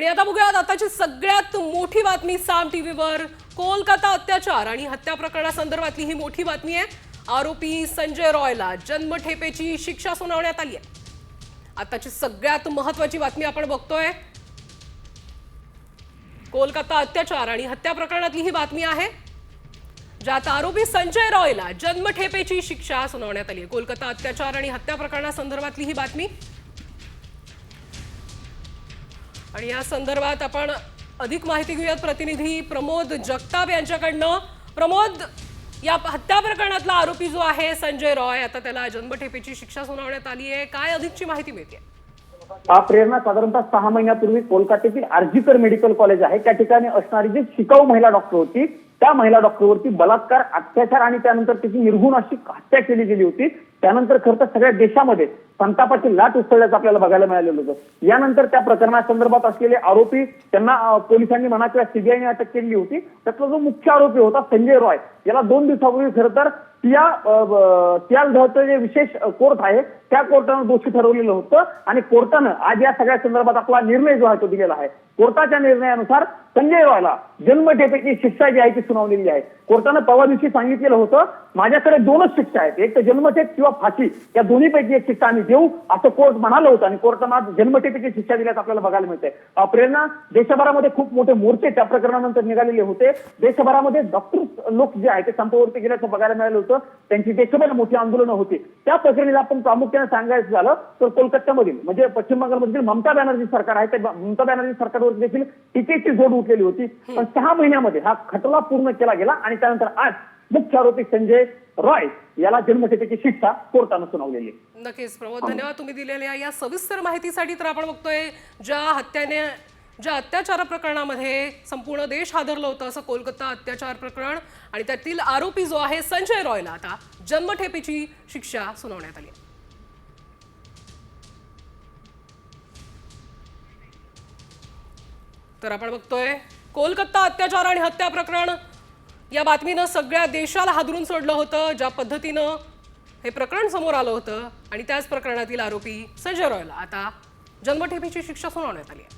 आणि आता बघूयात आताची सगळ्यात मोठी बातमी साम टीव्हीवर. कोलकाता अत्याचार आणि हत्या प्रकरणासंदर्भातली ही मोठी बातमी आहे. आरोपी संजय रॉयला जन्मठेपेची शिक्षा सुनावण्यात आली आहे. आताची सगळ्यात महत्वाची बातमी आपण बघतोय. कोलकाता अत्याचार आणि हत्या प्रकरणातली ही बातमी आहे ज्यात आरोपी संजय रॉयला जन्मठेपेची शिक्षा सुनावण्यात आली आहे. कोलकाता अत्याचार आणि हत्या प्रकरणासंदर्भातली ही बातमी. आणि या संदर्भात आपण अधिक माहिती घेऊयात. प्रतिनिधी प्रमोद जगताप यांच्याकडनं. प्रमोद या हत्या प्रकरणातला आरोपी जो आहे संजय रॉय आता त्याला जन्मठेपेची शिक्षा सुनावण्यात आली आहे काय अधिकची माहिती मिळते आहे प्रेरणा साधारणतः सहा महिन्यापूर्वी कोलकात्यातील आर्जीकर मेडिकल कॉलेज आहे. त्या ठिकाणी असणारी जी शिकाऊ महिला डॉक्टर होती त्या महिला डॉक्टरवरती बलात्कार अत्याचार आणि त्यानंतर त्याची निर्घुण अशी हत्या केली गेली होती. त्यानंतर खरं तर सगळ्या देशामध्ये संतापाची लाट उसळल्याचं आपल्याला बघायला मिळालेलं होतं. यानंतर त्या प्रकरणासंदर्भात असलेले आरोपी त्यांना पोलिसांनी म्हणा किंवा सीबीआयने अटक केली होती. त्यातला जो मुख्य आरोपी होता संजय रॉय. याला दोन दिवसापूर्वी खरं तर त्या त्यालधचं जे विशेष कोर्ट आहे त्या कोर्टानं दोषी ठरवलेलं होतं आणि कोर्टानं आज या सगळ्या संदर्भात आपला निर्णय जो आहे तो दिलेला आहे. कोर्टाच्या निर्णयानुसार संजय वाला जन्मठेपेची शिक्षा जी आहे ती सुनावलेली आहे. कोर्टानं परवा दिवशी सांगितलेलं होतं माझ्याकडे दोनच शिक्षा आहेत. एक तर जन्मठेप किंवा फाशी या दोन्हीपैकी एक शिक्षा आम्ही देऊ असं कोर्ट म्हणालं होतं आणि कोर्टानं आज जन्मठेपेची शिक्षा दिल्याचं आपल्याला बघायला मिळते प्रेरणा देशभरामध्ये खूप मोठे मोर्चे त्या प्रकरणानंतर निघालेले होते. देशभरामध्ये डॉक्टर लोक जे आहेत ते संपावरती गेल्याचं बघायला मिळालं होतं. त्यांची देशभर मोठी आंदोलनं होती. त्या प्रकरणी आपण प्रामुख्याने सांगायचं झालं तर कोलकात्यामधील म्हणजे पश्चिम बंगालमधील ममता बॅनर्जी सरकार आहे ते ममता बॅनर्जी सरकारवर देखील टीकेची जोड उठलेली होती. पण सहा महिन्यामध्ये हा खटला पूर्ण केला गेला आणि त्यानंतर आज मुख्य आरोपी संजय रॉय याला जन्मठेपेची शिक्षा कोर्टानं सुनावलेली नक्कीच प्रमोद धन्यवाद तुम्ही दिलेल्या या सविस्तर माहितीसाठी तर आपण बघतोय ज्या हत्याने ज्या अत्याचार प्रकरणामध्ये संपूर्ण देश हादरलं होतं असं कोलकाता अत्याचार प्रकरण आणि त्यातील आरोपी जो आहे संजय रॉयला आता जन्मठेपेची शिक्षा सुनावण्यात आली. तर आपण बघतोय कोलकाता अत्याचार आणि हत्या प्रकरण. या बातमीनं सगळ्या देशाला हादरून सोडलं होतं ज्या पद्धतीनं हे प्रकरण समोर आलं होतं. आणि त्याच प्रकरणातील आरोपी संजय रॉयला. आता जन्मठेपेची शिक्षा सुनावण्यात आली आहे.